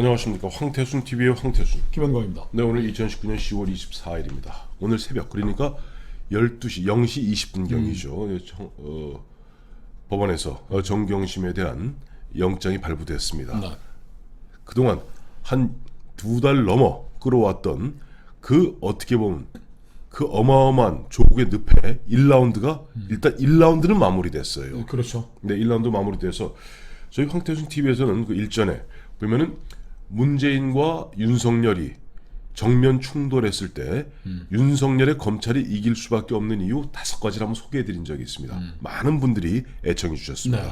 안녕하십니까 황태순 TV의 황태순. 김현광입니다. 네 오늘 2019년 10월 24일입니다. 오늘 새벽 그러니까 12시 0시 20분 경이죠. 어, 법원에서 어, 정경심에 대한 영장이 발부됐습니다. 네. 그동안 한 두 달 넘어 끌어왔던 그 어떻게 보면 그 어마어마한 조국의 늪에 1라운드가 일단 1라운드는 마무리됐어요. 그렇죠. 네, 1라운드 마무리돼서 저희 황태순 TV에서는 그 일전에 보면은 문재인과 윤석열이 정면 충돌했을 때 윤석열의 검찰이 이길 수밖에 없는 이유 다섯 가지를 한번 소개해드린 적이 있습니다. 많은 분들이 애청해 주셨습니다. 네.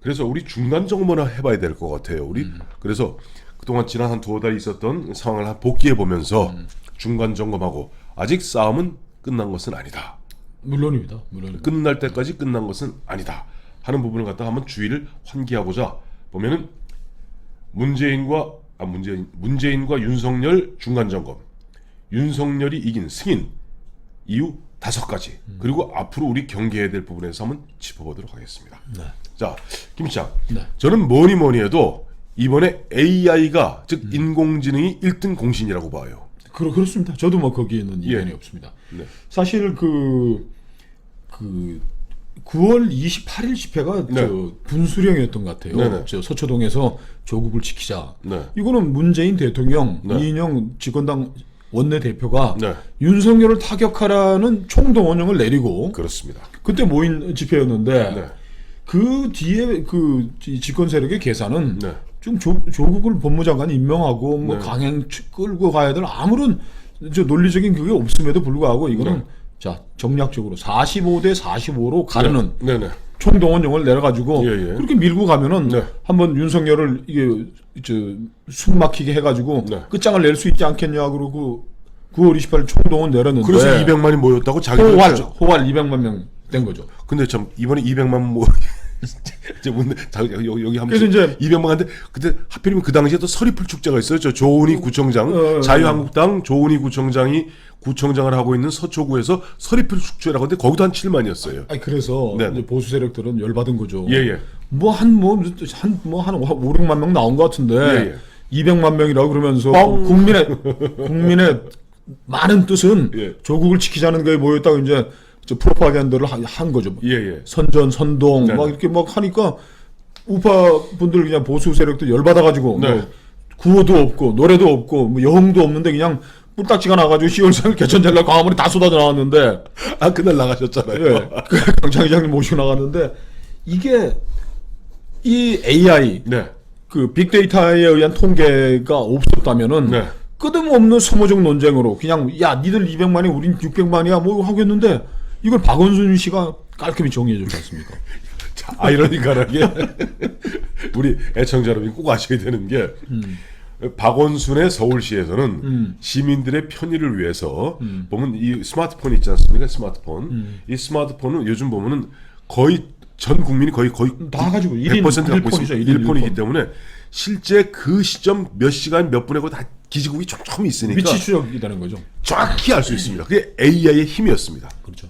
그래서 우리 중간 점검을 해봐야 될 것 같아요. 우리 그래서 그동안 지난 한 두어 달 있었던 상황을 한 복기해 보면서 중간 점검하고 아직 싸움은 끝난 것은 아니다. 물론입니다. 물론입니다. 끝날 때까지 끝난 것은 아니다 하는 부분을 갖다 한번 주의를 환기하고자 보면은 문재인과 아 문재인 문재인과 윤석열 중간 점검 윤석열이 이긴 승인 이유 다섯 가지 그리고 앞으로 우리 경계해야 될 부분에서 한번 짚어보도록 하겠습니다. 네. 자 김시장 네. 저는 뭐니 뭐니 해도 이번에 AI가 즉 인공지능이 1등 공신이라고 봐요. 그렇 그렇습니다. 저도 뭐 거기에는 예. 이견이 없습니다. 네. 사실 그, 그 9월 28일 집회가 네. 저 분수령이었던 것 같아요. 네네. 저 서초동에서 조국을 지키자. 네. 이거는 문재인 대통령, 네. 이인영 집권당 원내 대표가 네. 윤석열을 타격하라는 총동원령을 내리고 그렇습니다. 그때 모인 집회였는데 네. 그 뒤에 그이 집권 세력의 계산은 네. 좀 조, 조국을 법무장관 임명하고 뭐 네. 강행 치- 끌고 가야 될 아무런 저 논리적인 그게 없음에도 불구하고 이거는 네. 자 정략적으로 45대 45로 가르는 네. 네. 총동원령을 내려가지고 예, 예. 그렇게 밀고 가면은 네. 한번 윤석열을 이게 저숨 막히게 해가지고 네. 끝장을 낼 수 있지 않겠냐 그러고 9월 28일 총동원 내렸는데 그래서 200만이 모였다고 자기들 호활 주장- 호활 200만 명 된 거죠. 근데 참 이번에 200만 뭐 이제 문제 자 여기 여기 한번 그래서 이제 200만 한데 그때 하필이면 그 당시에 또 서리풀 축제가 있어요. 저 조은희 구청장 어, 어, 자유한국당 조은희 구청장이 구청장을 하고 있는 서초구에서 서리풀 축제라고 하는데 거기도 한 7만이었어요. 아니 그래서 네. 이제 보수 세력들은 열받은 거죠. 예, 예. 뭐한뭐한뭐한 5, 6만 명 나온 것 같은데 예, 200만 명이라고 그러면서 뻥. 국민의 국민의 많은 뜻은 예. 조국을 지키자는 거에 모였다고 이제 저 프로파간다를 한, 한 거죠. 예, 예. 선전 선동 네. 막 이렇게 막 하니까 우파 분들 그냥 보수 세력들 열받아가지고 네. 뭐 구호도 없고 노래도 없고 뭐 영도 없는데 그냥 뿔딱지가 나가지고 10월 4일 개천절날 광화문에 다 쏟아져 나왔는데 아 그날 나가셨잖아요. 예, 그 강창 이장님 모시고 나갔는데 이게 이 AI 네. 그 빅데이터에 의한 통계가 없었다면은 네. 끝없는 소모적 논쟁으로 그냥 야 니들 200만이 우린 600만이야 뭐 하겠는데 이걸 박원순 씨가 깔끔히 정리해 줬지 않습니까? 자, 아이러니컬하게 우리 애청자 여러분이 꼭 아셔야 되는 게 박원순의 서울시에서는 시민들의 편의를 위해서 보면 이 스마트폰 있지 않습니까? 스마트폰. 이 스마트폰은 요즘 보면은 거의 전 국민이 거의 거의 다 가지고 일인 100% 갖고 있습니다. 일인 일폰이기 일폰. 때문에 실제 그 시점 몇 시간 몇 분에 다 기지국이 촘촘히 있으니까 위치 추적이라는 거죠. 정확히 알 수 있습니다. 그게 AI의 힘이었습니다. 그렇죠.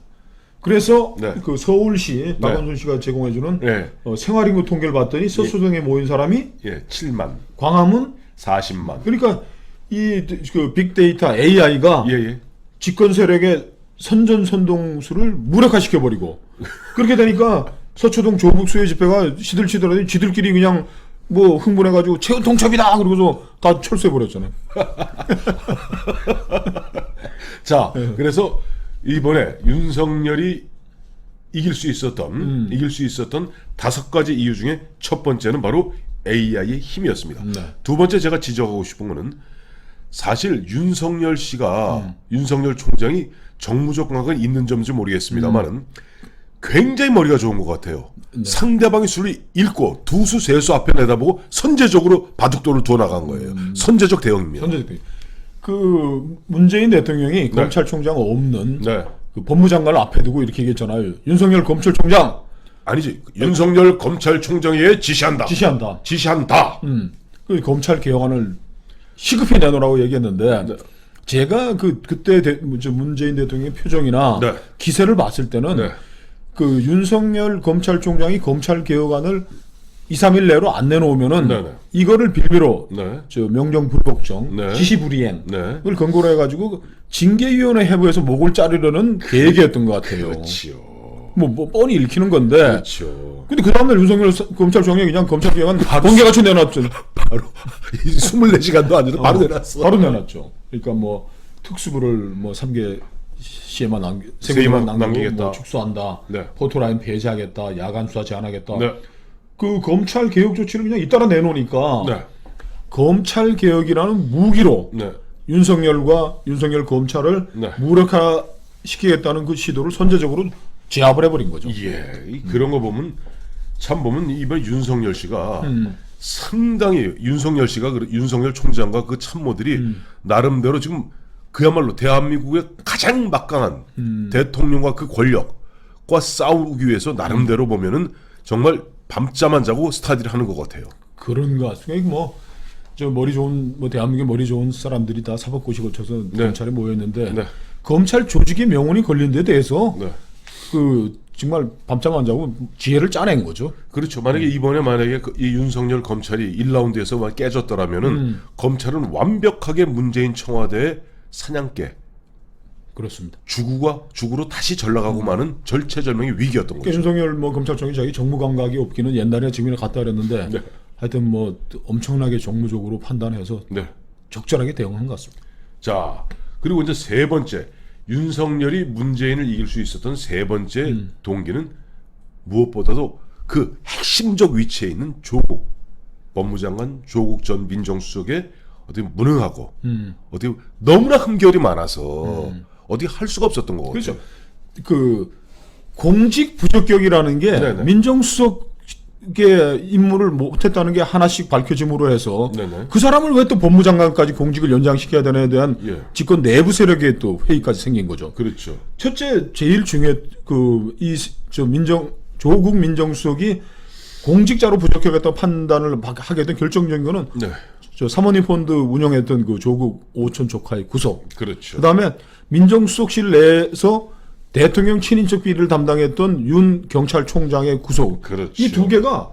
그래서 네. 그 서울시 박원순 씨가 제공해주는 네. 어, 생활인구 통계를 봤더니 서초동에 모인 사람이 예, 7만, 광화문 40만. 그러니까 이 그 빅데이터 AI가 예, 예. 집권 세력의 선전선동수를 무력화시켜 버리고 그렇게 되니까 서초동 조국 수요 집회가 시들시들하더니 지들끼리 그냥 뭐 흥분해가지고 최후 통첩이다 그러고서 다 철수해 버렸잖아요. 자, 네. 그래서 이번에 윤석열이 이길 수 있었던 음. 이길 수 있었던 다섯 가지 이유 중에 첫 번째는 바로 AI의 힘이었습니다. 네. 두 번째 제가 지적하고 싶은 거는 사실 윤석열 씨가 음. 윤석열 총장이 정무적 감각은 있는 점인지 모르겠습니다만은 음. 굉장히 머리가 좋은 것 같아요. 네. 상대방의 수를 읽고 두 수 세 수 앞에 내다보고 선제적으로 바둑돌을 두어 나간 거예요. 선제적 대응입니다. 음. 선제 그 문재인 대통령이 검찰총장 없는 네. 그 법무장관을 앞에 두고 이렇게 얘기했잖아요. 윤석열 검찰총장 아니지 윤석열 검찰총장에 지시한다. 지시한다. 지시한다. 음, 그 검찰 개혁안을 시급히 내놓으라고 얘기했는데 네. 제가 그 그때 대, 저 문재인 대통령의 표정이나 네. 기세를 봤을 때는 네. 그 윤석열 검찰총장이 검찰 개혁안을 2, 3일 내로 안 내놓으면은 네네. 이거를 빌미로 네. 저 명령 불복종, 네. 지시 불이행을 네. 근거로 해가지고 징계위원회 해부에서 목을 자르려는 계획이었던 것 같아요. 그렇지요. 뭐, 뭐 뻔히 읽히는 건데. 그렇죠. 근데 그 다음날 윤석열 사- 검찰총장이 그냥 검찰개혁안 번개같이 내놨죠. 바로 24시간도 안 돼도 바로 내놨어. 바로 내놨죠. 그러니까 뭐 특수부를 뭐 3개 시에만 남기, 세 개만 세개만 남기고 남기겠다. 뭐 축소한다. 네. 포토라인 폐지하겠다. 야간 수사 제한하겠다. 네. 그 검찰 개혁 조치를 그냥 잇따라 내놓으니까 네. 검찰 개혁이라는 무기로 네. 윤석열과 윤석열 검찰을 네. 무력화시키겠다는 그 시도를 선제적으로 제압을 해버린 거죠. 예. 이 그런 거 보면 참 보면 이번 윤석열 씨가 음. 상당히 윤석열 씨가 그 윤석열 총장과 그 참모들이 음. 나름대로 지금 그야말로 대한민국의 가장 막강한 음. 대통령과 그 권력과 싸우기 위해서 나름대로 보면은 정말 밤잠 안 자고 스타디를 하는 것 같아요. 그런 것 같습니다. 뭐저 머리 좋은 뭐 대한민국의 머리 좋은 사람들이 다 사법고시 거쳐서 네. 검찰에 모였는데 네. 검찰 조직의 명운이 걸린 데 대해서 네. 그 정말 밤잠 안 자고 지혜를 짜낸 거죠. 그렇죠. 만약에 이번에 만약에 그- 이 윤석열 검찰이 1라운드에서 만 깨졌더라면은 음. 검찰은 완벽하게 문재인 청와대의 사냥개 그렇습니다. 주구가 주구로 다시 전락하고 마는 절체절명의 위기였던 그러니까 거죠. 윤석열 뭐 검찰청이 자기 정무 감각이 없기는 옛날에 지금이나 갔다 그랬는데 네. 하여튼 뭐 엄청나게 정무적으로 판단해서 네. 적절하게 대응한 것 같습니다. 자 그리고 이제 세 번째 윤석열이 문재인을 이길 수 있었던 세 번째 음. 동기는 무엇보다도 그 핵심적 위치에 있는 조국 법무장관 조국 전 민정수석의 어떻게 무능하고 음. 어떻게 너무나 흠결이 많아서 어디 할 수가 없었던 거거든요. 그렇죠. 그 공직 부적격이라는 게 네네. 민정수석 의 임무를 못했다는 게 하나씩 밝혀짐으로 해서 네네. 그 사람을 왜 또 법무장관까지 공직을 연장시켜야 되냐에 대한 예. 집권 내부 세력의 또 회의까지 생긴 거죠. 그렇죠. 첫째 제일 중요해 그이 저 민정 조국 민정수석이 공직자로 부적격했다고 판단을 막 하게 된 결정적인 거는 네. 저 사모님 펀드 운영했던 그 조국 오촌 조카의 구속. 그렇죠. 그다음에 민정수석실 내에서 대통령 친인척 비리를 담당했던 윤 경찰총장의 구속. 그렇죠. 이두 개가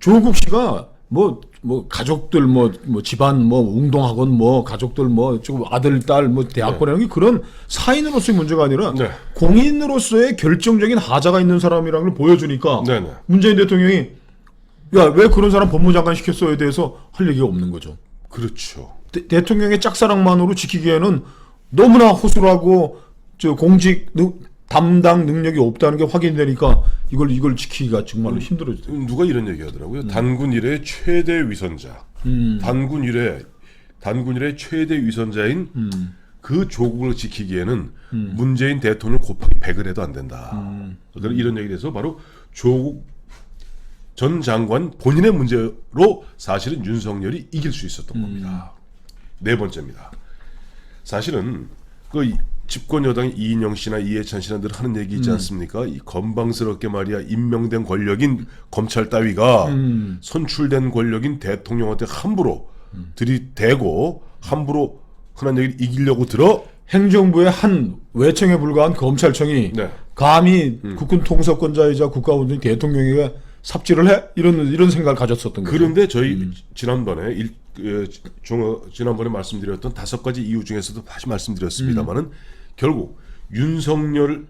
조국 씨가 뭐 뭐 가족들 뭐 뭐 집안 뭐 웅동학원 뭐 가족들 뭐 지금 아들 딸 뭐 대학원이라는 게 그런 사인으로서의 문제가 아니라 네. 공인으로서의 결정적인 하자가 있는 사람이라는 걸 보여주니까 네 네. 문재인 대통령이 야 왜 그런 사람 법무장관 시켰어에 대해서 할 얘기가 없는 거죠. 그렇죠. 대, 통령의 짝사랑만으로 지키기에는 너무나 허술하고 저 공직 능- 담당 능력이 없다는 게 확인되니까 이걸 이걸 지키기가 정말로 힘들어져. 누가 이런 얘기 하더라고요. 음. 단군 이래 최대 위선자. 단군 이래 단군 이래 최대 위선자인 음. 그 조국을 지키기에는 문재인 대통령 곱하기 100을 해도 안 된다. 음. 이런 얘기에 대해서 바로 조국 전 장관 본인의 문제로 사실은 윤석열이 이길 수 있었던 겁니다. 네 번째입니다. 사실은 그 이- 집권 여당의 이인영 씨나 이해찬 씨나 늘 하는 얘기 있지 않습니까? 이 건방스럽게 말이야 임명된 권력인 검찰 따위가 선출된 권력인 대통령한테 함부로 들이대고 함부로 흔한 얘기를 이기려고 들어? 행정부의 한 외청에 불과한 검찰청이 네. 감히 국군 통섭권자이자 국가원장인 대통령에게 삽질을 해? 이런 이런 생각을 가졌었던 거죠. 그런데 저희 지난번에 일, 에, 종, 지난번에 말씀드렸던 다섯 가지 이유 중에서도 다시 말씀드렸습니다만은 결국 윤석열은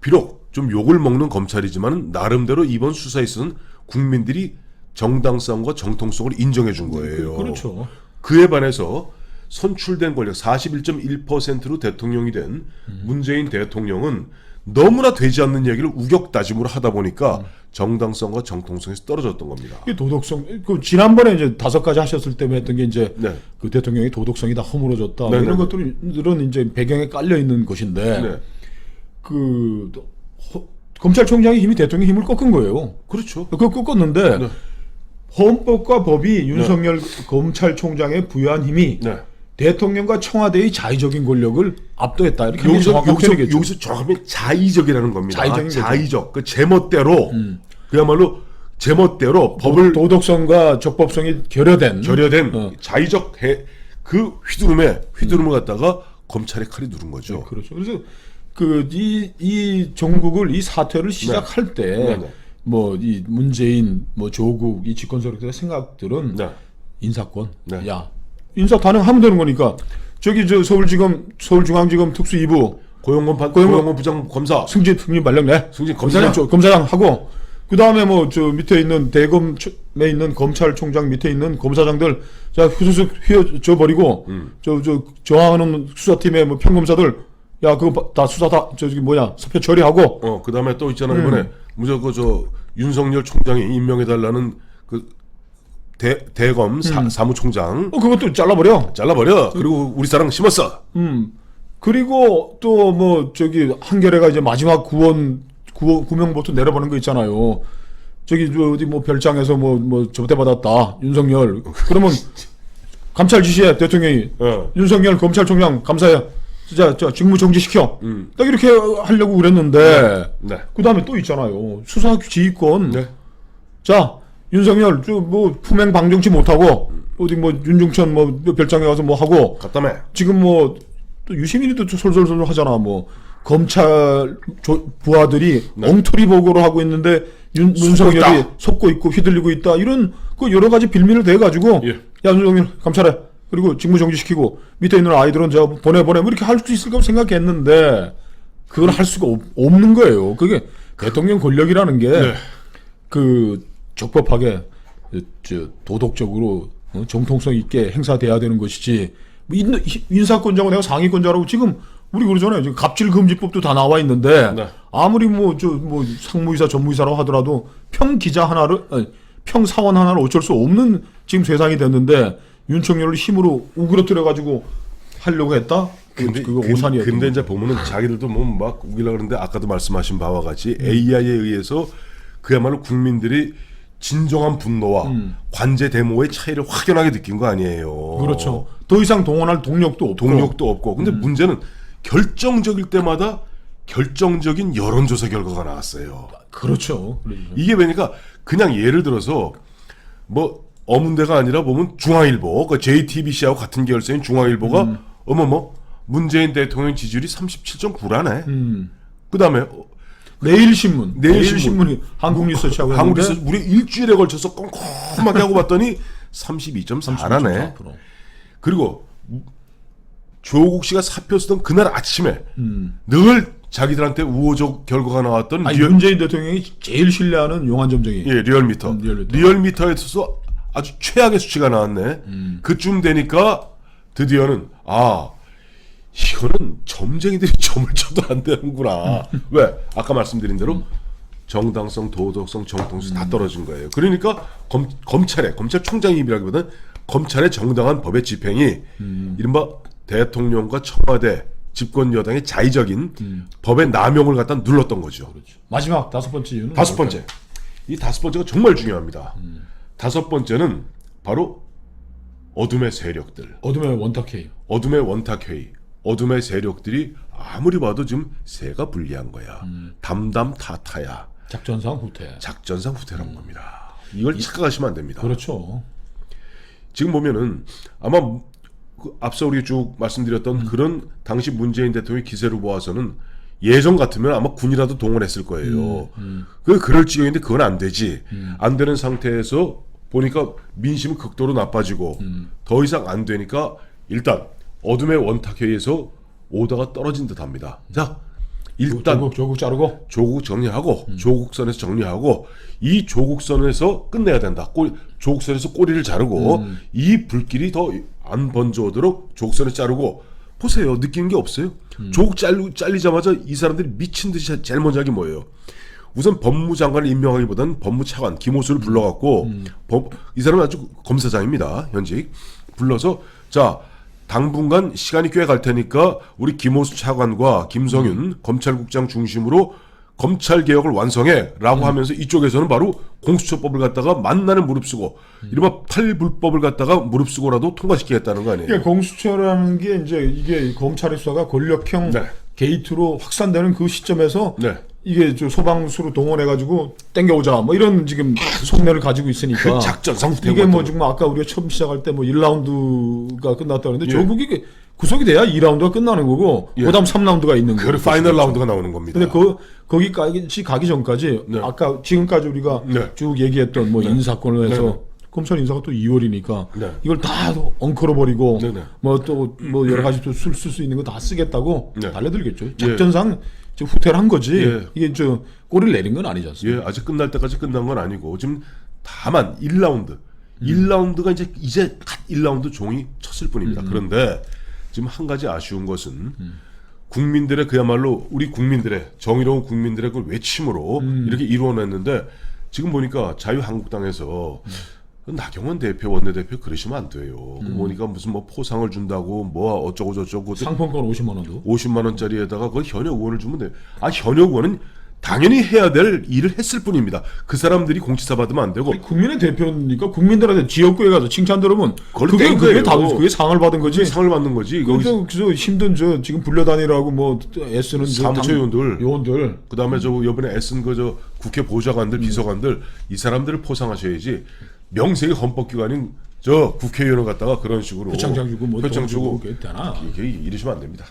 비록 좀 욕을 먹는 검찰이지만 나름대로 이번 수사에 있어서는 국민들이 정당성과 정통성을 인정해 준 거예요. 그렇죠. 그에 반해서 선출된 권력 41.1%로 대통령이 된 문재인 대통령은 너무나 되지 않는 얘기를 우격다짐으로 하다 보니까 정당성과 정통성에서 떨어졌던 겁니다. 이게 도덕성 그 지난번에 이제 다섯 가지 하셨을 때 했던 게 이제 네. 그 대통령의 도덕성이 다 허물어졌다 뭐 네, 이런 네, 것들은 이제 배경에 깔려 있는 것인데 네. 그 허- 검찰총장의 힘이 대통령의 힘을 꺾은 거예요. 그렇죠. 그거 꺾었는데 네. 헌법과 법이 윤석열 검찰총장에 부여한 힘이 네. 대통령과 청와대의 자의적인 권력을 압도했다 이렇게 여기서 여기서, 표현하겠죠. 여기서 정확하면 자의적이라는 겁니다. 자의적인 거죠. 음. 자의적. 그 제멋대로 그야말로 제멋대로 법을 도덕성과 적법성이 결여된 결여된 어. 자의적 해, 그 휘두름에 휘두름을 갖다가 검찰의 칼이 누른 거죠. 그렇죠. 그래서 그이이 정국을 이 사태를 시작할 때 네, 네. 뭐이 문재인 뭐 조국 이 집권 세력들의 생각들은 네. 인사권. 네. 야 인사 가능하면 되는 거니까 저기 저 서울지검 서울중앙지검 특수 2부 고용건 반, 고용건- 고용건 부장 검사 승진 승진 발령 내. 승진 검사장 검사장. 쪽- 검사장 하고 그 다음에 뭐 저 밑에 있는 대검에 있는 검찰총장 밑에 있는 검사장들 자 후수수 휘어져 버리고 음. 저저 저항하는 수사팀의 뭐 평검사들 야 그거 바- 다 수사 다 저기 뭐야 사표 처리하고 어, 그 다음에 또 있잖아, 음. 이번에, 무조건 저, 윤석열 총장이 임명해 달라는 그, 대, 대검 사, 음. 사무총장 어, 그것도 잘라버려. 잘라버려. 그리고 우리 사람 심었어. 음. 그리고 또 뭐 저기 한겨레가 이제 마지막 구원 구원 구명보트 내려보는 거 있잖아요. 저기 저 어디 뭐 별장에서 뭐 뭐 접대 받았다 윤석열. 그러면 감찰 지시해 대통령이 어. 윤석열 검찰총장 감사해. 진짜 저 직무 정지 시켜. 음. 딱 이렇게 하려고 그랬는데 네. 그 다음에 또 있잖아요. 수사 지휘권. 네. 자 윤석열 저뭐 품행 방정치 못하고 어디 뭐 윤중천 뭐 별장에 가서 뭐 하고 갔다며. 지금 뭐 또 유시민이도 또 솔솔솔 하잖아. 뭐 검찰 조- 부하들이 네. 엉터리 보고를 하고 있는데 윤, 속고 윤석열이 있다. 속고 있고 휘둘리고 있다. 이런 그 여러 가지 빌미를 대 가지고 예. 야 윤석열 감찰해. 그리고 직무 정지시키고 밑에 있는 아이들은 제가 보내 보내 뭐 이렇게 할 수 있을 거라고 생각했는데 그걸 할 수가 없, 없는 거예요. 그게 대통령 권력이라는 게 네. 그 적법하게 저 도덕적으로 어, 정통성 있게 행사돼야 되는 것이지 뭐 인- 인사권자고 내가 상위권자라고 지금 우리 그러잖아요. 지금 갑질 금지법도 다 나와 있는데 네. 아무리 뭐저뭐 상무이사 전무이사라고 하더라도 평 기자 하나를 아니, 평 사원 하나를 어쩔 수 없는 지금 세상이 됐는데 윤석열을 힘으로 우그러뜨려 가지고 하려고 했다. 그, 근데, 그거 근- 오산이었 근데 이제 보면은 자기들도 뭐막 우기려 그러는데 아까도 말씀하신 바와 같이 AI에 의해서 그야말로 국민들이 진정한 분노와 관제 데모의 차이를 확연하게 느낀 거 아니에요. 그렇죠. 더 이상 동원할 동력도 없고 동력도 없고. 근데 문제는 결정적일 때마다 결정적인 여론조사 결과가 나왔어요. 그렇죠. 이게 왜니까 그냥 예를 들어서 뭐 어문대가 아니라 보면 중앙일보, 그 JTBC하고 같은 계열사인 중앙일보가 어머머 문재인 대통령 지지율이 37.9라네. 음. 그다음에 내일신문, 내일 신문. 내일 신문 이 한국뉴스하고 한국에서 우리 일주일에 걸쳐서 꼼꼼하게 하고 봤더니 32.4라네. 그리고 조국 씨가 사표 쓰던 그날 아침에 늘 자기들한테 우호적 결과가 나왔던 음. 아니 리얼, 문재인 대통령이 제일 신뢰하는 용안점정이 예, 리얼미터. 음, 리얼미터. 리얼미터에 있어서 아주 최악의 수치가 나왔네. 음. 그쯤 되니까 드디어는 아 이거는 점쟁이들이 점을 쳐도 안 되는구나. 음. 왜? 아까 말씀드린 대로 정당성, 도덕성, 정통성 음. 다 떨어진 거예요. 그러니까 검, 검찰의 검찰총장님이라기보다는 검찰의 정당한 법의 집행이 음. 이른바 대통령과 청와대 집권 여당의 자의적인 음. 법의 남용을 갖다 눌렀던 거죠. 마지막 다섯 번째 이유는 다섯 뭘까요? 번째. 이 다섯 번째가 정말 중요합니다. 음. 다섯 번째는 바로 어둠의 세력들. 어둠의 원탁회의. 어둠의 원탁회의. 어둠의 세력들이 아무리 봐도 지금 새가 불리한 거야. 음. 담담 타타야. 작전상 후퇴. 작전상 후퇴라는 겁니다. 이걸 착각하시면 안 됩니다. 그렇죠. 지금 보면은 아마 그 앞서 우리 쭉 말씀드렸던 음. 그런 당시 문재인 대통령의 기세로 보아서는 예전 같으면 아마 군이라도 동원했을 거예요. 음, 그 그럴 지경인데 그건 안 되지. 안 되는 상태에서 보니까 민심은 극도로 나빠지고 음. 더 이상 안 되니까 일단 어둠의 원탁회의에서 오다가 떨어진 듯합니다. 자, 일단 조국 조국 자르고 조국 정리하고 음. 조국선에서 정리하고 이 조국선에서 끝내야 된다. 꼬, 조국선에서 꼬리를 자르고 음. 이 불길이 더 안 번져오도록 조국선을 자르고 보세요. 느끼는 게 없어요. 음. 조국 잘리, 잘리자마자 이 사람들이 미친 듯이 제일 먼저 하기 뭐예요? 우선 법무장관을 임명하기보다는 법무차관 김호수를 불러갖고 음. 법, 이 사람은 아주 검사장입니다. 현직 불러서 자 당분간 시간이 꽤 갈 테니까 우리 김호수 차관과 김성윤 검찰국장 중심으로 검찰 개혁을 완성해라고 하면서 이쪽에서는 바로 공수처법을 갖다가 만나는 무릅쓰고 이른바 팔불법을 갖다가 무릅쓰고라도 통과시키겠다는 거 아니에요? 이게 공수처라는 게 이제 이게 검찰의 수사가 권력형 네. 게이트로 확산되는 그 시점에서 네. 이게 저 소방수로 동원해가지고 땡겨오자 뭐 이런 지금 속내를 가지고 있으니까 그 작전상 이게 뭐 지금 아까 우리가 처음 시작할 때 뭐 1라운드가 끝났다 그러는데 예. 결국이 구속이 돼야 2라운드가 끝나는 거고 예. 그다음 3라운드가 있는 그 거예요. 파이널 라운드가 나오는 겁니다. 근데 그 거기까지 가기 전까지 네. 아까 지금까지 우리가 네. 쭉 얘기했던 뭐 인사권을 해서 네, 네. 검찰 인사가 또 2월이니까 네. 이걸 다 엉커러 버리고 네, 네. 뭐또뭐 여러 가지 또 쓸 수 있는 거 다 쓰겠다고 네. 달려들겠죠. 작전상 저 후퇴를 한 거지. 예. 이게 저 꼬리를 내린 건 아니지 않습니까? 예, 아직 끝날 때까지 끝난 건 아니고 지금 다만 1라운드, 1라운드가 이제 이제 갓 1라운드 종이 쳤을 뿐입니다. 그런데 지금 한 가지 아쉬운 것은 국민들의 그야말로 우리 국민들의 정의로운 국민들의 그 외침으로 이렇게 이루어냈는데 지금 보니까 자유한국당에서 나경원 대표 원내대표 그러시면 안 돼요. 그 보니까 무슨 뭐 포상을 준다고 뭐 어쩌고 저쩌고 상품권 50만 원도. 50만 원짜리에다가 그 현역 의원을 주면 돼요. 아 현역 의원은 당연히 해야 될 일을 했을 뿐입니다. 그 사람들이 공치사 받으면 안 되고 국민의 대표니까 국민들한테 지역구에 가서 칭찬 들으면 그게 뗀 그게. 다 그게 상을 받은 거지. 상을 받는 거지. 그래서 그저 힘든 저 지금 불려다니라고 뭐 애쓰는 저 사무처 당- 요원들. 요원들 그다음에 저 이번에 애쓴 그저 국회 보좌관들, 비서관들 이 사람들을 포상하셔야지 명색이 헌법기관인 저 국회의원을 갖다가 그런 식으로 표창장 주고 뭐 표창 돈 주고 되나? 이게 이러시면 안 됩니다.